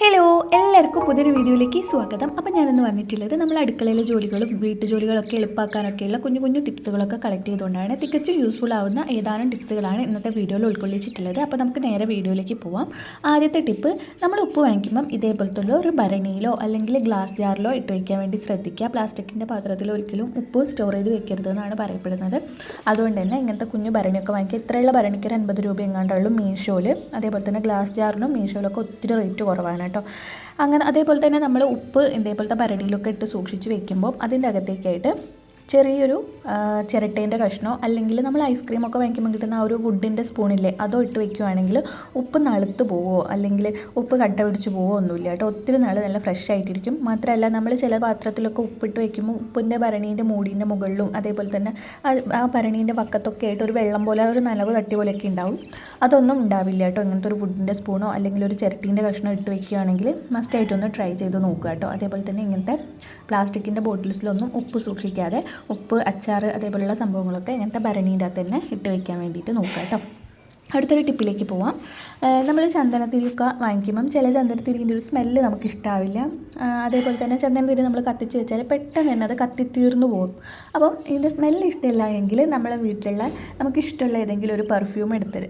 Hello എല്ലാവർക്കും പുതിയൊരു വീഡിയോയിലേക്ക് സ്വാഗതം. അപ്പോൾ ഞാനിന്ന് വന്നിട്ടുള്ളത് നമ്മൾ അടുക്കളയിലെ ജോലികളും വീട്ടു ജോലികളൊക്കെ എളുപ്പമാക്കാനൊക്കെയുള്ള കുഞ്ഞു കുഞ്ഞു ടിപ്സുകളൊക്കെ കളക്ട് ചെയ്തുകൊണ്ടാണ്. തികച്ചും യൂസ്ഫുൾ ആവുന്ന ഏതാനും ടിപ്സുകളാണ് ഇന്നത്തെ വീഡിയോയിൽ ഉൾക്കൊള്ളിച്ചിട്ടുള്ളത്. അപ്പോൾ നമുക്ക് നേരെ വീഡിയോയിലേക്ക് പോവാം. ആദ്യത്തെ ടിപ്പ് നമ്മൾ ഉപ്പ് വാങ്ങിക്കുമ്പം ഇതേപോലത്തുള്ള ഒരു ഭരണിയിലോ അല്ലെങ്കിൽ ഗ്ലാസ് ജാറിലോ ഇട്ട് വയ്ക്കാൻ വേണ്ടി ശ്രദ്ധിക്കുക. പ്ലാസ്റ്റിക്കിന്റെ പാത്രത്തിൽ ഒരിക്കലും ഉപ്പ് സ്റ്റോർ ചെയ്ത് വെക്കരുത് എന്നാണ് പറയപ്പെടുന്നത്. അതുകൊണ്ട് തന്നെ ഇങ്ങനത്തെ കുഞ്ഞു ഭരണിയൊക്കെ വാങ്ങിക്കുക ഇത്രയുള്ള ഭരണിക്ക് ഒരു അൻപത് രൂപ എങ്ങാണ്ടുള്ളൂ മീഷോയിൽ അതേപോലെ തന്നെ ഗ്ലാസ് ജാറിനും മീഷോയിലൊക്കെ ഒത്തിരി റേറ്റ് കുറവാണ്. കേട്ടോ. അങ്ങനെ അതേപോലെ തന്നെ നമ്മൾ ഉപ്പ് ഇതേപോലത്തെ പരടിയിലൊക്കെ ഇട്ട് സൂക്ഷിച്ച് വെക്കുമ്പോൾ അതിന്റെ അകത്തേക്കായിട്ട് ചെറിയൊരു ചിരട്ടേന്റെ കഷ്ണോ അല്ലെങ്കിൽ നമ്മൾ ഐസ്ക്രീമൊക്കെ വാങ്ങിക്കുമ്പോൾ കിട്ടുന്ന ആ ഒരു വുഡിന്റെ സ്പൂണില്ലേ അതോ ഇട്ട് വെക്കുകയാണെങ്കിൽ ഉപ്പ് നളുത്ത് പോവോ അല്ലെങ്കിൽ ഉപ്പ് കട്ട പിടിച്ച് പോവോ ഒന്നുമില്ല കേട്ടോ. ഒത്തിരി നാൾ നല്ല ഫ്രഷ് ആയിട്ടിരിക്കും. മാത്രമല്ല നമ്മൾ ചില പാത്രത്തിലൊക്കെ ഉപ്പിട്ട് വെക്കുമ്പോൾ ഉപ്പിന്റെ ഭരണീന്റെ മൂടീന്റെ മുകളിലും അതേപോലെ തന്നെ ആ- ആ ഭരണീന്റെ പക്കത്തൊക്കെ ആയിട്ട് ഒരു വെള്ളം പോലെ ഒരു നനവ് തട്ടി പോലെയൊക്കെ ഉണ്ടാവും. അതൊന്നും ഉണ്ടാവില്ല കേട്ടോ. ഇങ്ങനത്തെ ഒരു വുഡിന്റെ സ്പൂണോ അല്ലെങ്കിൽ ഒരു ചിരട്ടീന്റെ കഷ്ണോ ഇട്ട് വെക്കുകയാണെങ്കിൽ മസ്റ്റായിട്ടൊന്ന് ട്രൈ ചെയ്ത് നോക്കുക കേട്ടോ. അതേപോലെ തന്നെ ഇങ്ങനത്തെ പ്ലാസ്റ്റിക്കിന്റെ ബോട്ടിൽസിലൊന്നും ഉപ്പ് സൂക്ഷിക്കാതെ ഉപ്പ് അച്ചാർ അതേപോലെയുള്ള സംഭവങ്ങളൊക്കെ ഇങ്ങനത്തെ ഭരണീന്റെ അകത്ത് തന്നെ ഇട്ട് വയ്ക്കാൻ വേണ്ടിയിട്ട് നോക്കാം കേട്ടോ അടുത്തൊരു ടിപ്പിലേക്ക് പോവാം. നമ്മൾ ചന്ദനത്തിരിയൊക്കെ വാങ്ങിക്കുമ്പം ചില ചന്ദനത്തിരിന്റെ ഒരു സ്മെല്ല് നമുക്ക് ഇഷ്ടാവില്ല അതേപോലെ തന്നെ ചന്ദനത്തിരി നമ്മൾ കത്തിച്ച് വെച്ചാൽ പെട്ടെന്ന് തന്നെ അത് കത്തിത്തീർന്നു പോകും. അപ്പം ഇതിന്റെ സ്മെല്ല് ഇഷ്ടമില്ല എങ്കിൽ നമ്മളെ വീട്ടിലുള്ള നമുക്ക് ഇഷ്ടമുള്ള ഏതെങ്കിലും ഒരു പെർഫ്യൂം എടുത്ത്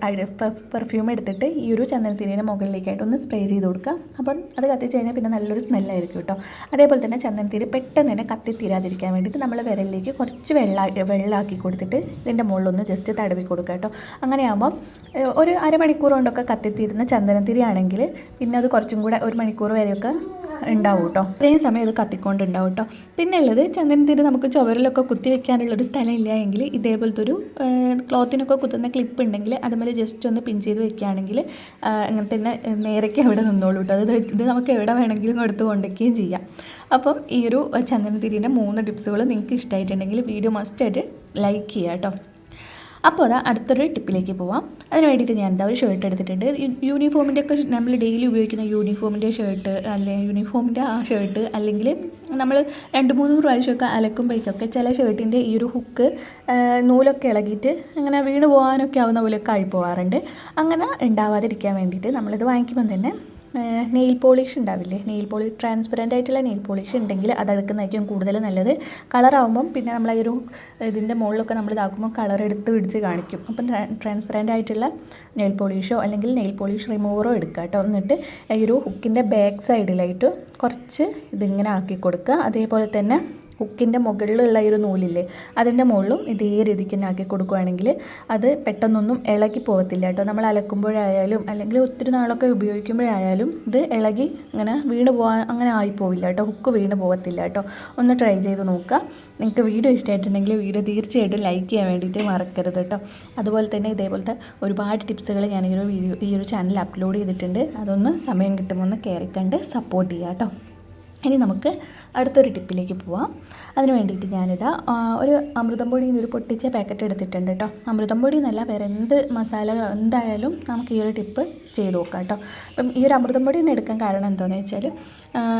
പെർഫ്യൂം എടുത്തിട്ട് ഈ ഒരു ചന്ദനത്തിരിയുടെ മുകളിലേക്കായിട്ട് ഒന്ന് സ്പ്രേ ചെയ്ത് കൊടുക്കുക. അപ്പം അത് കത്തിച്ച് കഴിഞ്ഞാൽ പിന്നെ നല്ലൊരു സ്മെല്ലായിരിക്കും കേട്ടോ. അതേപോലെ തന്നെ ചന്ദനത്തിരി പെട്ടെന്ന് തന്നെ കത്തിത്തീരാതിരിക്കാൻ വേണ്ടിയിട്ട് നമ്മൾ വിരലിലേക്ക് കുറച്ച് വെള്ള വെള്ളമാക്കി കൊടുത്തിട്ട് ഇതിന്റെ മുകളിലൊന്ന് ജസ്റ്റ് തടവി കൊടുക്കുക കേട്ടോ. അങ്ങനെയാകുമ്പം ഏഹ്, ഒരു അരമണിക്കൂർ കൊണ്ടൊക്കെ കത്തിത്തീരുന്ന ചന്ദനത്തിരി ആണെങ്കിൽ പിന്നെ അത് കുറച്ചും കൂടെ ഒരു മണിക്കൂർ വരെയൊക്കെ ഉണ്ടാവും കേട്ടോ. അത്രയും സമയം ഇത് കത്തിക്കൊണ്ടുണ്ടാവും കേട്ടോ. പിന്നെ ഉള്ളത് ചന്ദനത്തിരി നമുക്ക് ചുവരിലൊക്കെ കുത്തി സ്ഥലം ഇല്ല എങ്കിൽ ഇതേപോലത്തെ ഒരു ക്ലോത്തിനൊക്കെ കുത്തുന്ന ക്ലിപ്പ് ഉണ്ടെങ്കിൽ അതുപോലെ ജസ്റ്റ് ഒന്ന് പിൻ ചെയ്ത് വെക്കുകയാണെങ്കിൽ അങ്ങനെ തന്നെ നേരേക്ക് അവിടെ നിന്നോളൂ കേട്ടോ. അത് ഇത് നമുക്ക് എവിടെ വേണമെങ്കിലും എടുത്ത് കൊണ്ടുവയ്ക്കുകയും ചെയ്യാം. അപ്പം ഈ ഒരു ചന്ദനത്തിരിന്റെ മൂന്ന് ടിപ്സുകൾ നിങ്ങൾക്ക് ഇഷ്ടമായിട്ടുണ്ടെങ്കിൽ വീഡിയോ മസ്റ്റായിട്ട് ലൈക്ക് ചെയ്യുക കേട്ടോ. അപ്പോൾ അതാ അടുത്തൊരു ടിപ്പിലേക്ക് പോവാം. അതിന് വേണ്ടിയിട്ട് ഞാൻ എന്താ ഒരു ഷർട്ട് എടുത്തിട്ടുണ്ട്. യൂണിഫോമിന്റെ ഒക്കെ നമ്മൾ ഡെയിലി ഉപയോഗിക്കുന്ന യൂണിഫോമിന്റെ ഷർട്ട് അല്ലെങ്കിൽ യൂണിഫോമിന്റെ ആ ഷർട്ട് അല്ലെങ്കിൽ നമ്മൾ രണ്ട് മൂന്ന് പ്രാവശ്യമൊക്കെ അലക്കുമ്പോഴേക്കൊക്കെ ചില ഷർട്ടിന്റെ ഈ ഒരു ഹുക്ക് നൂലൊക്കെ ഇളകിയിട്ട് അങ്ങനെ വീണ് പോകാനൊക്കെ ആവുന്ന പോലെയൊക്കെ ആയി പോകാറുണ്ട് അങ്ങനെ ഉണ്ടാവാതിരിക്കാൻ വേണ്ടിയിട്ട് നമ്മളിത് വാങ്ങിക്കുമ്പം തന്നെ നെയിൽ പോളിഷ് ഉണ്ടാവില്ലേ? നെയിൽ പോളിഷ് ട്രാൻസ്പെറന്റ് ആയിട്ടുള്ള നെയിൽ പോളിഷ് ഉണ്ടെങ്കിൽ അത് എടുക്കുന്നതായിരിക്കും കൂടുതൽ നല്ലത്. കളറാവുമ്പം പിന്നെ നമ്മൾ ഈ ഒരു ഇതിന്റെ മുകളിലൊക്കെ നമ്മൾ ഇതാക്കുമ്പോൾ കളർ എടുത്ത് പിടിച്ച് കാണിക്കും. അപ്പം ട്രാൻസ്പെറന്റ് ആയിട്ടുള്ള നെയിൽ പോളിഷോ അല്ലെങ്കിൽ നെയിൽ പോളിഷ് റിമൂവറോ എടുക്കുക കേട്ടോ. എന്നിട്ട് ഈ ഒരു ഹുക്കിന്റെ ബാക്ക് സൈഡിലായിട്ട് കുറച്ച് ഇതിങ്ങനെ ആക്കി കൊടുക്കുക. അതേപോലെ തന്നെ ഹുക്കിന്റെ മുകളിലുള്ള ഒരു നൂലില്ലേ അതിന്റെ മുകളിലും ഇതേ രീതിക്ക് തന്നെ ആക്കി കൊടുക്കുകയാണെങ്കിൽ അത് പെട്ടെന്നൊന്നും ഇളകി പോകത്തില്ല കേട്ടോ. നമ്മൾ അലക്കുമ്പോഴായാലും അല്ലെങ്കിൽ ഒത്തിരി നാളൊക്കെ ഉപയോഗിക്കുമ്പോഴായാലും ഇത് ഇളകി ഇങ്ങനെ വീണ് പോകാൻ അങ്ങനെ ആയിപ്പോവില്ല കേട്ടോ. ഹുക്ക് വീണ് പോകത്തില്ല കേട്ടോ. ഒന്ന് ട്രൈ ചെയ്ത് നോക്കുക. നിങ്ങൾക്ക് വീഡിയോ ഇഷ്ടമായിട്ടുണ്ടെങ്കിൽ വീഡിയോ തീർച്ചയായിട്ടും ലൈക്ക് ചെയ്യാൻ വേണ്ടിയിട്ട് മറക്കരുത് കേട്ടോ. അതുപോലെ തന്നെ ഇതേപോലത്തെ ഒരുപാട് ടിപ്സുകൾ ഞാൻ ഈ ഒരു വീഡിയോ ഈ ഒരു ചാനൽ അപ്ലോഡ് ചെയ്തിട്ടുണ്ട്. അതൊന്ന് സമയം കിട്ടുമ്പോൾ ഒന്ന് കയറിക്കണ്ട് കണ്ട് സപ്പോർട്ട് ചെയ്യുക കേട്ടോ. ഇനി നമുക്ക് അടുത്തൊരു ടിപ്പിലേക്ക് പോവാം. അതിന് വേണ്ടിയിട്ട് ഞാനിതാ ഒരു അമൃതം പൊടി ഒരു പൊട്ടിച്ച പാക്കറ്റ് എടുത്തിട്ടുണ്ട് കേട്ടോ അമൃതം പൊടി എന്നല്ല വേറെ എന്ത് മസാല എന്തായാലും നമുക്ക് ഈ ഒരു ടിപ്പ് ചെയ്ത് നോക്കാം കേട്ടോ അപ്പം ഈ ഒരു അമൃതം പൊടി തന്നെ എടുക്കാൻ കാരണം എന്താണെന്ന് വെച്ചാൽ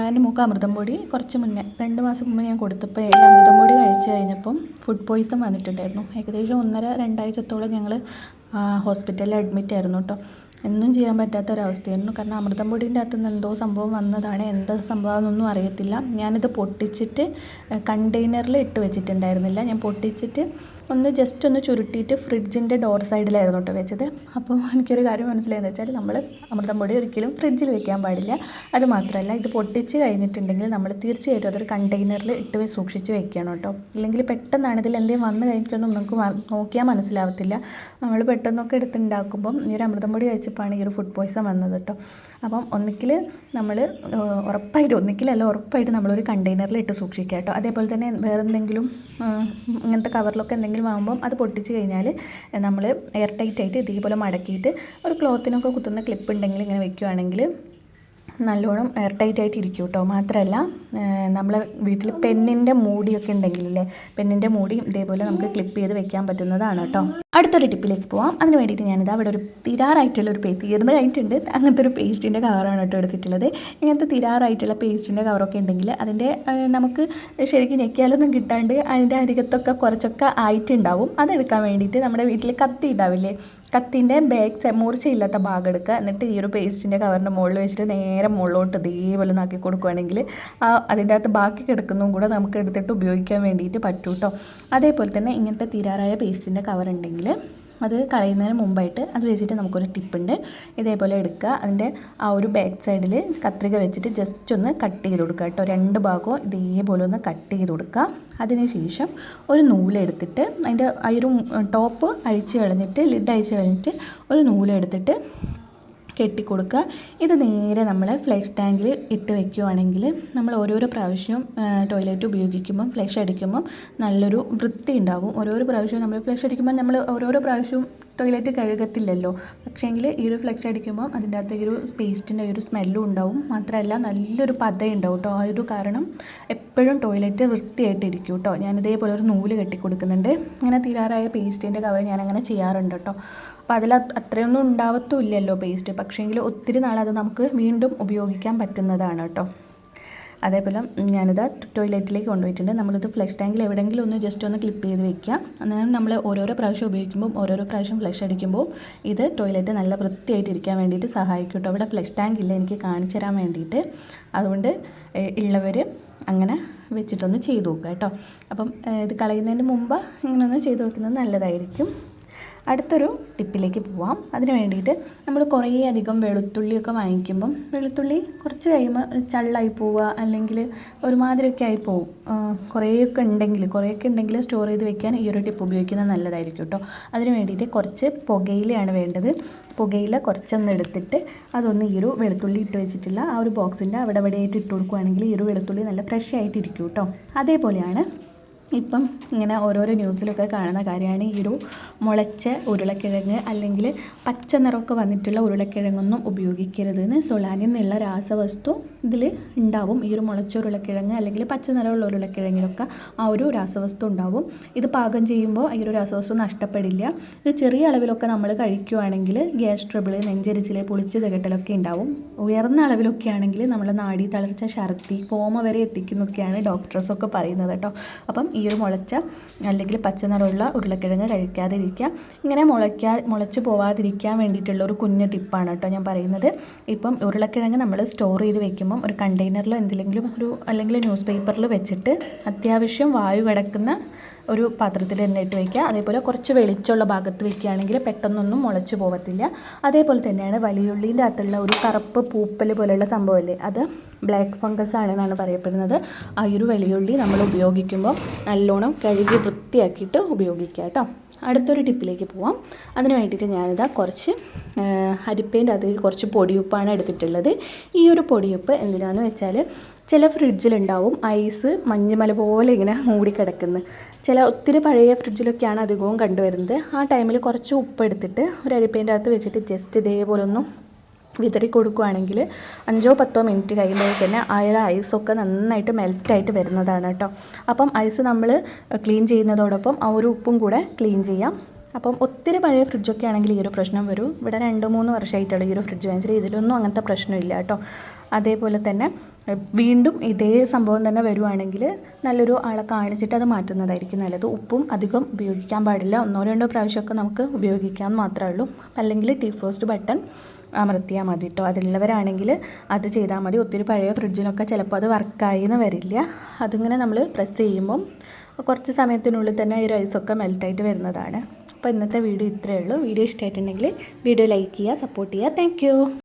എന്റെ മൂക്ക് അമൃതം പൊടി കുറച്ച് മുന്നേ രണ്ട് മാസം മുമ്പ് ഞാൻ കൊടുത്തപ്പോൾ ഈ അമൃതം പൊടി കഴിച്ച് കഴിഞ്ഞപ്പം ഫുഡ് പോയിസൺ വന്നിട്ടുണ്ടായിരുന്നു. ഏകദേശം ഒന്നര രണ്ടാഴ്ചത്തോളം ഞങ്ങൾ ഹോസ്പിറ്റലിൽ അഡ്മിറ്റ് ആയിരുന്നു കേട്ടോ ഒന്നും ചെയ്യാൻ പറ്റാത്ത ഒരവസ്ഥയായിരുന്നു കാരണം അമൃതം പൊടിന്റെ അകത്ത് നിന്ന് എന്തോ സംഭവം വന്നതാണ്. എന്താ സംഭവം എന്നൊന്നും അറിയത്തില്ല. ഞാനിത് പൊട്ടിച്ചിട്ട് കണ്ടെയ്നറിൽ ഇട്ട് വെച്ചിട്ടുണ്ടായിരുന്നില്ല. ഞാൻ പൊട്ടിച്ചിട്ട് ഒന്ന് ജസ്റ്റ് ഒന്ന് ചുരുട്ടിയിട്ട് ഫ്രിഡ്ജിന്റെ ഡോർ സൈഡിലായിരുന്നു കേട്ടോ വെച്ചത്. അപ്പോൾ എനിക്കൊരു കാര്യം മനസ്സിലായെന്ന് വെച്ചാൽ നമ്മൾ അമൃതം പൊടി ഒരിക്കലും ഫ്രിഡ്ജിൽ വെക്കാൻ പാടില്ല. അത് മാത്രമല്ല ഇത് പൊട്ടിച്ച് കഴിഞ്ഞിട്ടുണ്ടെങ്കിൽ നമ്മൾ തീർച്ചയായിട്ടും അതൊരു കണ്ടെയ്നറിൽ ഇട്ട് സൂക്ഷിച്ച് വെക്കണം കേട്ടോ ഇല്ലെങ്കിൽ പെട്ടെന്നാണ് ഇതിൽ എന്തെങ്കിലും വന്ന് കഴിഞ്ഞിട്ടൊന്നും നമുക്ക് നോക്കിയാൽ മനസ്സിലാവത്തില്ല. നമ്മൾ പെട്ടെന്നൊക്കെ എടുത്തുണ്ടാക്കുമ്പം ഈ ഒരു അമൃതം പൊടി വെച്ചപ്പോഴാണ് ഈ ഒരു ഫുഡ് പോയ്സൺ വന്നത് കേട്ടോ അപ്പം ഒന്നിക്കിൽ നമ്മൾ ഉറപ്പായിട്ട് ഒന്നിക്കിലല്ല ഉറപ്പായിട്ട് നമ്മളൊരു കണ്ടെയ്നറിൽ ഇട്ട് സൂക്ഷിക്കുക കേട്ടോ അതേപോലെ തന്നെ വേറെ എന്തെങ്കിലും ആ, ഇങ്ങനത്തെ കവറിലൊക്കെ എന്തെങ്കിലും ആകുമ്പം അത് പൊട്ടിച്ച് കഴിഞ്ഞാൽ നമ്മൾ എയർ ടൈറ്റ് ആയിട്ട് ഇതേപോലെ മടക്കിയിട്ട് ഒരു ക്ലോത്തിനൊക്കെ കുത്തുന്ന ക്ലിപ്പ് ഉണ്ടെങ്കിൽ ഇങ്ങനെ വെക്കുകയാണെങ്കിൽ നല്ലോണം എയർ ടൈറ്റ് ആയിട്ട് ഇരിക്കും കേട്ടോ. മാത്രമല്ല നമ്മളെ വീട്ടിൽ പെന്നിന്റെ മൂടിയൊക്കെ ഉണ്ടെങ്കിലല്ലേ പെന്നിന്റെ മൂടി ഇതേപോലെ നമുക്ക് ക്ലിപ്പ് ചെയ്ത് വെക്കാൻ പറ്റുന്നതാണ് കേട്ടോ. അടുത്തൊരു ടിപ്പിലേക്ക് പോവാം. അതിന് വേണ്ടിയിട്ട് ഞാനിത് അവിടെ ഒരു തിരാറായിട്ടുള്ള ഒരു പേ തീർന്നു കഴിഞ്ഞിട്ടുണ്ട്. അങ്ങനത്തെ ഒരു പേസ്റ്റിന്റെ കവറാണ് കേട്ടോ എടുത്തിട്ടുള്ളത്. ഇങ്ങനത്തെ തിരാറായിട്ടുള്ള പേസ്റ്റിന്റെ കവറൊക്കെ ഉണ്ടെങ്കിൽ അതിന്റെ നമുക്ക് ശരിക്കും ഞെക്കിയാലൊന്നും കിട്ടാണ്ട് അതിന്റെ അരികത്തൊക്കെ കുറച്ചൊക്കെ ആയിട്ടുണ്ടാവും. അതെടുക്കാൻ വേണ്ടിയിട്ട് നമ്മുടെ വീട്ടിൽ കത്തി ഉണ്ടാവില്ലേ കത്തിന്റെ ബാക്ക് മൂർച്ചയില്ലാത്ത ഭാഗം എടുക്കുക. എന്നിട്ട് ഈ ഒരു പേസ്റ്റിന്റെ കവറിന്റെ മുകളിൽ വെച്ചിട്ട് നേരെ മുകളിലോട്ട് ഇതേപോലെ നാക്കി കൊടുക്കുകയാണെങ്കിൽ അതിന്റെ അകത്ത് ബാക്കി കിടക്കുന്നതും കൂടെ നമുക്ക് എടുത്തിട്ട് ഉപയോഗിക്കാൻ വേണ്ടിയിട്ട് പറ്റൂട്ടോ. അതേപോലെ തന്നെ ഇങ്ങനത്തെ തീരാറായ പേസ്റ്റിന്റെ കവർ ഉണ്ടെങ്കിൽ അത് കളയുന്നതിന് മുമ്പായിട്ട് അത് വെച്ചിട്ട് നമുക്കൊരു ടിപ്പുണ്ട്. ഇതേപോലെ എടുക്കുക. അതിന്റെ ആ ഒരു ബാക്ക് സൈഡിൽ കത്രിക വെച്ചിട്ട് ജസ്റ്റ് ഒന്ന് കട്ട് ചെയ്ത് കൊടുക്കുക കേട്ടോ. രണ്ട് ഭാഗവും ഇതേപോലെ ഒന്ന് കട്ട് ചെയ്ത് കൊടുക്കുക. അതിനുശേഷം ഒരു നൂലെടുത്തിട്ട് അതിന്റെ ആ ഒരു ടോപ്പ് അഴിച്ച് കളഞ്ഞിട്ട് ലിഡ് അഴിച്ച് കളഞ്ഞിട്ട് ഒരു നൂലെടുത്തിട്ട് കെട്ടിക്കൊടുക്കുക. ഇത് നേരെ നമ്മൾ ഫ്ലഷ് ടാങ്കിൽ ഇട്ട് വെക്കുകയാണെങ്കിൽ നമ്മൾ ഓരോരോ പ്രാവശ്യവും ടോയ്ലറ്റ് ഉപയോഗിക്കുമ്പം ഫ്ലഷ് അടിക്കുമ്പം നല്ലൊരു വൃത്തി ഉണ്ടാവും ഓരോരോ പ്രാവശ്യവും നമ്മൾ ഫ്ലഷ് അടിക്കുമ്പോൾ നമ്മൾ ഓരോരോ പ്രാവശ്യവും ടോയ്ലറ്റ് കഴുകത്തില്ലല്ലോ. പക്ഷേങ്കിൽ ഈ ഒരു ഫ്ലക്സ് അടിക്കുമ്പോൾ അതിന്റെ അകത്ത് ഈ ഒരു പേസ്റ്റിന്റെ ഒരു സ്മെല്ലും ഉണ്ടാവും. മാത്രമല്ല നല്ലൊരു പതയുണ്ടാവും കേട്ടോ ആ ഒരു കാരണം എപ്പോഴും ടോയ്ലറ്റ് വൃത്തിയായിട്ടിരിക്കും കേട്ടോ ഞാൻ ഇതേപോലെ ഒരു നൂൽ കെട്ടി കൊടുക്കുന്നുണ്ട് അങ്ങനെ തീരാറായ പേസ്റ്റിന്റെ കവർ ഞാൻ അങ്ങനെ ചെയ്യാറുണ്ട് കേട്ടോ അപ്പോൾ അതിൽ അത്രയൊന്നും ഉണ്ടാവത്തുമില്ലല്ലോ പേസ്റ്റ്. പക്ഷേങ്കിൽ ഒത്തിരി നാളത് നമുക്ക് വീണ്ടും ഉപയോഗിക്കാൻ പറ്റുന്നതാണ് കേട്ടോ അതേപോലെ ഞാനിത് ടോയ്ലറ്റിലേക്ക് കൊണ്ടുപോയിട്ടുണ്ട്. നമ്മളിത് ഫ്ലഷ് ടാങ്കിൽ എവിടെയെങ്കിലും ഒന്ന് ജസ്റ്റ് ഒന്ന് ക്ലിപ്പ് ചെയ്ത് വെക്കുക. അന്നേരം നമ്മൾ ഓരോരോ പ്രാവശ്യം ഉപയോഗിക്കുമ്പോൾ ഓരോരോ പ്രാവശ്യം ഫ്ലഷ് അടിക്കുമ്പോൾ ഇത് ടോയ്ലറ്റ് നല്ല വൃത്തിയായിട്ട് ഇരിക്കാൻ വേണ്ടിയിട്ട് സഹായിക്കും കേട്ടോ. അവിടെ ഫ്ലഷ് ടാങ്ക് ഇല്ല എനിക്ക് കാണിച്ചു തരാൻ വേണ്ടിയിട്ട്. അതുകൊണ്ട് ഉള്ളവർ അങ്ങനെ വെച്ചിട്ടൊന്ന് ചെയ്ത് നോക്കുക കേട്ടോ. അപ്പം ഇത് കളയുന്നതിന് മുമ്പ് ഇങ്ങനെ ഒന്ന് ചെയ്ത് നോക്കുന്നത് നല്ലതായിരിക്കും. അടുത്തൊരു ടിപ്പിലേക്ക് പോവാം. അതിന് വേണ്ടിയിട്ട് നമ്മൾ കുറേ അധികം വെളുത്തുള്ളിയൊക്കെ വാങ്ങിക്കുമ്പം വെളുത്തുള്ളി കുറച്ച് കഴിയുമ്പോൾ ചള്ളായി പോവുക അല്ലെങ്കിൽ ഒരുമാതിരിയൊക്കെ ആയി പോവും. കുറേയൊക്കെ ഉണ്ടെങ്കിൽ കുറേയൊക്കെ ഉണ്ടെങ്കിൽ സ്റ്റോർ ചെയ്ത് വെക്കാൻ ഈ ഒരു ടിപ്പ് ഉപയോഗിക്കുന്നത് നല്ലതായിരിക്കും കേട്ടോ. അതിന് വേണ്ടിയിട്ട് കുറച്ച് പുകയിലയാണ് വേണ്ടത്. പുകയില കുറച്ചൊന്ന് എടുത്തിട്ട് അതൊന്ന് ഈ ഒരു വെളുത്തുള്ളി ഇട്ട് വെച്ചിട്ടില്ല ആ ഒരു ബോക്സിന്റെ അവിടെ അവിടെയായിട്ട് ഇട്ട് കൊടുക്കുകയാണെങ്കിൽ ഈ ഒരു വെളുത്തുള്ളി നല്ല ഫ്രഷ് ആയിട്ടിരിക്കും കേട്ടോ. അതേപോലെയാണ് ഇപ്പം ഇങ്ങനെ ഓരോരോ ന്യൂസിലൊക്കെ കാണുന്ന കാര്യമാണ് ഈ ഒരു മുളച്ച ഉരുളക്കിഴങ്ങ് അല്ലെങ്കിൽ പച്ച നിറമൊക്കെ വന്നിട്ടുള്ള ഉരുളക്കിഴങ്ങൊന്നും ഉപയോഗിക്കരുത് എന്ന് സൊളാനിയം എന്നുള്ള രാസവസ്തു ഇതിൽ ഉണ്ടാവും. ഈ ഒരു മുളച്ച ഉരുളക്കിഴങ്ങ് അല്ലെങ്കിൽ പച്ച നിറമുള്ള ഉരുളക്കിഴങ്ങിലൊക്കെ ആ ഒരു രാസവസ്തു ഉണ്ടാവും. ഇത് പാകം ചെയ്യുമ്പോൾ ഈ ഒരു രാസവസ്തു നഷ്ടപ്പെടില്ല. ഇത് ചെറിയ അളവിലൊക്കെ നമ്മൾ കഴിക്കുകയാണെങ്കിൽ ഗ്യാസ് ട്രബിൾ നെഞ്ചരിച്ചിൽ പൊളിച്ച് തികട്ടലൊക്കെ ഉണ്ടാവും. ഉയർന്ന അളവിലൊക്കെ ആണെങ്കിൽ നമ്മൾ നാടി തളർച്ച ഛർദി കോമ വരെ എത്തിക്കുന്നൊക്കെയാണ് ഡോക്ടേഴ്സൊക്കെ പറയുന്നത് കേട്ടോ. അപ്പം ഈ ഒരു മുളച്ച അല്ലെങ്കിൽ പച്ച നിറമുള്ള ഉരുളക്കിഴങ്ങ് കഴിക്കാതിരിക്കുക. ഇങ്ങനെ മുളയ്ക്കാ മുളച്ച് പോവാതിരിക്കാൻ വേണ്ടിയിട്ടുള്ള ഒരു കുഞ്ഞ് ടിപ്പാണ് കേട്ടോ ഞാൻ പറയുന്നത്. ഇപ്പം ഉരുളക്കിഴങ്ങ് നമ്മൾ സ്റ്റോർ ചെയ്ത് വെക്കുമ്പം ഒരു കണ്ടെയ്നറിലോ എന്തെങ്കിലും ഒരു അല്ലെങ്കിൽ ന്യൂസ് പേപ്പറിൽ വെച്ചിട്ട് അത്യാവശ്യം വായു കിടക്കുന്ന ഒരു പാത്രത്തിൽ തന്നെ ഇട്ട് വയ്ക്കുക അതേപോലെ കുറച്ച് വെളിച്ചമുള്ള ഭാഗത്ത് വെക്കുകയാണെങ്കിൽ പെട്ടെന്നൊന്നും മുളച്ച് പോകത്തില്ല അതേപോലെ തന്നെയാണ് വലിയുള്ളീന്റെ അകത്തുള്ള ഒരു കറുപ്പ് പൂപ്പൽ പോലെയുള്ള സംഭവമല്ലേ അത് ബ്ലാക്ക് ഫംഗസ് ആണെന്നാണ് പറയപ്പെടുന്നത്. ആ ഒരു വെളിയുള്ളി നമ്മൾ ഉപയോഗിക്കുമ്പോൾ നല്ലോണം കഴുകി വൃത്തിയാക്കിയിട്ട് ഉപയോഗിക്കുക കേട്ടോ. അടുത്തൊരു ടിപ്പിലേക്ക് പോവാം. അതിന് വേണ്ടിയിട്ട് ഞാനിതാ കുറച്ച് അരിപ്പേന്റെ അതിൽ കുറച്ച് പൊടിയുപ്പാണ് എടുത്തിട്ടുള്ളത്. ഈ ഒരു പൊടിയുപ്പ് എന്തിനാന്ന് വെച്ചാൽ ചില ഫ്രിഡ്ജിലുണ്ടാവും ഐസ് മഞ്ഞുമല പോലെ ഇങ്ങനെ മൂടിക്കിടക്കുന്നത് ചില ഒത്തിരി പഴയ ഫ്രിഡ്ജിലൊക്കെയാണ് അധികവും കണ്ടുവരുന്നത്. ആ ടൈമിൽ കുറച്ച് ഉപ്പ് എടുത്തിട്ട് ഒരു അരിപ്പേന്റെ അകത്ത് വെച്ചിട്ട് ജസ്റ്റ് ഇതേപോലെ ഒന്ന് വിതറി കൊടുക്കുകയാണെങ്കിൽ അഞ്ചോ പത്തോ മിനിറ്റ് കഴിയുമ്പോഴേക്ക് തന്നെ ഒരു ഐസൊക്കെ നന്നായിട്ട് മെൽറ്റായിട്ട് വരുന്നതാണ് കേട്ടോ. അപ്പം ഐസ് നമ്മൾ ക്ലീൻ ചെയ്യുന്നതോടൊപ്പം ആ ഒരു ഉപ്പും കൂടെ ക്ലീൻ ചെയ്യാം. അപ്പം ഒത്തിരി പഴയ ഫ്രിഡ്ജൊക്കെ ആണെങ്കിൽ ഈ ഒരു പ്രശ്നം വരും. ഇവിടെ രണ്ട് മൂന്ന് വർഷമായിട്ടുള്ള ഈ ഒരു ഫ്രിഡ്ജ് വാങ്ങിച്ചിട്ട് ഇതിലൊന്നും അങ്ങനത്തെ പ്രശ്നമില്ല കേട്ടോ. അതേപോലെ തന്നെ വീണ്ടും ഇതേ സംഭവം തന്നെ വരുവാണെങ്കിൽ നല്ലൊരു ആളെ കാണിച്ചിട്ട് അത് മാറ്റുന്നതായിരിക്കും നല്ലത്. ഉപ്പും അധികം ഉപയോഗിക്കാൻ പാടില്ല. ഒന്നോ രണ്ടോ പ്രാവശ്യമൊക്കെ നമുക്ക് ഉപയോഗിക്കാൻ മാത്രമേ ഉള്ളൂ. അല്ലെങ്കിൽ ടീ ഫ്രോസ്റ്റ് ബട്ടൺ അമർത്തിയാൽ മതി കേട്ടോ അതുള്ളവരാണെങ്കിൽ അത് ചെയ്താൽ മതി. ഒത്തിരി പഴയ ഫ്രിഡ്ജിലൊക്കെ ചിലപ്പോൾ അത് വർക്കായി എന്ന് വരില്ല. അതിങ്ങനെ നമ്മൾ പ്രസ് ചെയ്യുമ്പം കുറച്ച് സമയത്തിനുള്ളിൽ തന്നെ ഈ റൈസൊക്കെ മെൽറ്റായിട്ട് വരുന്നതാണ്. അപ്പോൾ ഇന്നത്തെ വീഡിയോ ഇത്രയേ ഉള്ളൂ. വീഡിയോ ഇഷ്ടമായിട്ടുണ്ടെങ്കിൽ വീഡിയോ ലൈക്ക് ചെയ്യുക സപ്പോർട്ട് ചെയ്യുക. താങ്ക്